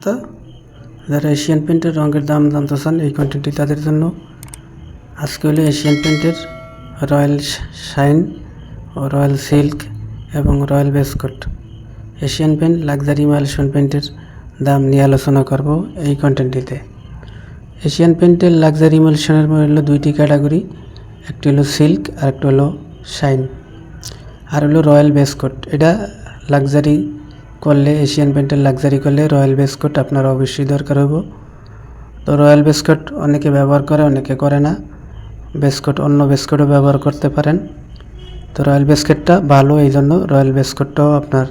যারা এশিয়ান পেন্টের রঙের দাম জানতে চান এই কন্টেন্টটি তাদের জন্য। আজকে হলো এশিয়ান পেন্টের রয়্যাল শাইন ও রয়্যাল সিল্ক এবং royal base coat Asian paint luxury emulsion পেন্টের দাম নিয়ে আলোচনা করব এই কন্টেন্টটিতে এশিয়ান পেন্টের লাক্সারি ইমালশনের হলো দুইটি ক্যাটাগরি একটি হলো সিল্ক আর একটি হলো শাইন আর হলো রয়্যাল বেসকট এটা লাক্সারি করলে এশিয়ান পেন্টের লাক্সারি করলে রয়্যাল বেসকট আপনার অবশ্যই দরকার হইব। তো রয়্যাল বেসকট অনেকে ব্যবহার করে, অনেকে করে না। বেসকট অন্য বেসকটও ব্যবহার করতে পারেন। তো রয়্যাল বেসকটটা ভালো, এই জন্য রয়্যাল বেসকটটাও আপনার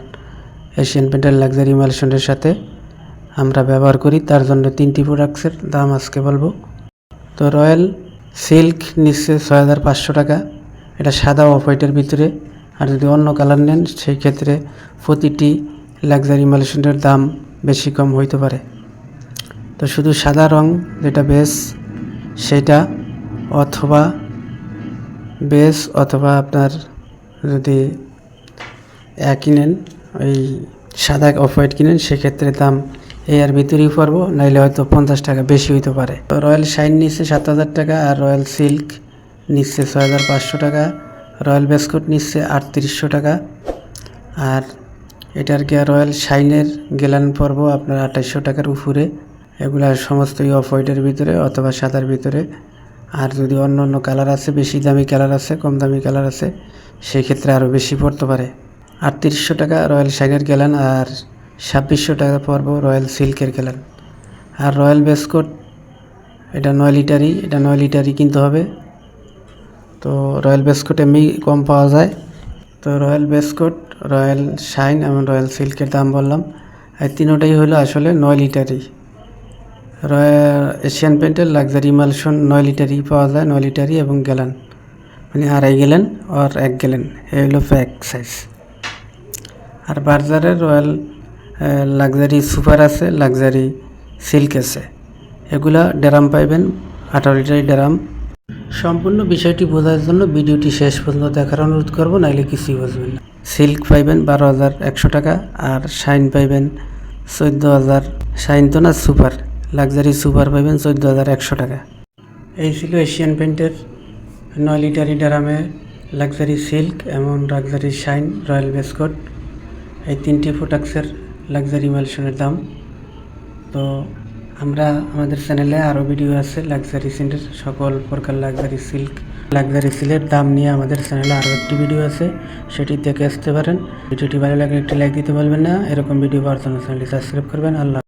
এশিয়ান পেন্টের লাক্সারি ইমালশনের সাথে আমরা ব্যবহার করি। তার জন্য তিনটি প্রোডাক্টসের দাম আজকে বলব। তো রয়্যাল সিল্ক নিচ্ছে ছয় হাজার পাঁচশো টাকা। এটা সাদা অফ হোয়াইটের ভিতরে। আর যদি অন্য কালার নেন, সেই ক্ষেত্রে প্রতিটি লাক্সারি মালসনের দাম বেশি কম হইতে পারে। তো শুধু সাদা রং যেটা বেস সেটা অথবা বেস অথবা আপনার যদি একই নেন ওই সাদা অফ হোয়াইট কিনেন, সেক্ষেত্রে দাম এই আর ভিতরেই পড়ব, নাইলে হয়তো পঞ্চাশ টাকা বেশি হইতে পারে। তো রয়্যাল শাইন নিচ্ছে সাত হাজার টাকা আর রয়্যাল সিল্ক নিচ্ছে ছয় হাজার পাঁচশো টাকা। রয়্যাল বেসকট নিচ্ছে আটত্রিশশো টাকা। আর এটার গিয়া রয়্যাল শাইনের গেলান পর্ব আপনার আঠাইশশো টাকার উপরে? এগুলা সমস্তই অফ হোয়াইটের ভিতরে অথবা সাদার ভিতরে। আর যদি অন্য অন্য কালার আছে, বেশি দামি কালার আছে, কম দামি কালার আছে সেই ক্ষেত্রে আরও বেশি পড়তে পারে। আটত্রিশশো টাকা রয়্যাল শাইনের গেলান আর ছাব্বিশশো টাকা পর্ব রয়্যাল সিল্কের গেলান। আর রয়্যাল বেসকট, এটা নয় লিটারই, এটা নয় লিটারই কিনতে হবে। তো রয়্যাল বেসকট এমনি কম পাওয়া যায়। তো royal base coat, royal shine এবং রয়্যাল সিল্কের দাম বললাম। এই তিনোটাই হলো আসলে নয় লিটারই। রয়্যাল এশিয়ান পেন্টের লাক্সারি মালসন নয় লিটারই পাওয়া যায়, নয় লিটারই এবং গ্যালান মানে আড়াই গেলেন আর এক গেলেন। এই হলো প্যাক সাইজ আর বার্জারের রয়্যাল লাক্সারি সুপার আছে, লাক্সারি সিল্ক আছে। এগুলা ড্রাম পাইবেন, আঠারো লিটারি ড্রাম। সম্পূর্ণ বিষয়টি বোঝার জন্য ভিডিওটি শেষ পর্যন্ত দেখার অনুরোধ করব, নাইলে কিছুই বুঝবেন না। সিল্ক পাইবেন বারো হাজার একশো টাকা আর শাইন পাইবেন চোদ্দ হাজার। শাইন তো না সুপার, লাক্সারি সুপার পাইবেন চোদ্দ হাজার একশো টাকা। এই ছিল এশিয়ান পেন্টের নয় লিটারি ড্রামে লাক্সারি সিল্ক এবং luxury shine royal base coat. এই তিনটি প্রোডাক্টসের লাক্সারি মালসনের দাম। তো আমরা আমাদের চ্যানেলে আরও ভিডিও আছে লাক্সারি সিলের সকল প্রকার লাক্সারি সিল্ক লাক্সারি সিলের দাম নিয়ে আমাদের চ্যানেলে আরও একটি ভিডিও আছে, সেটি দেখে আসতে পারেন। ভিডিওটি ভালো লাগলে একটি লাইক দিতে বলবেন না। এরকম ভিডিও পাওয়ার জন্য চ্যানেলটি সাবস্ক্রাইব করবেন। আল্লাহ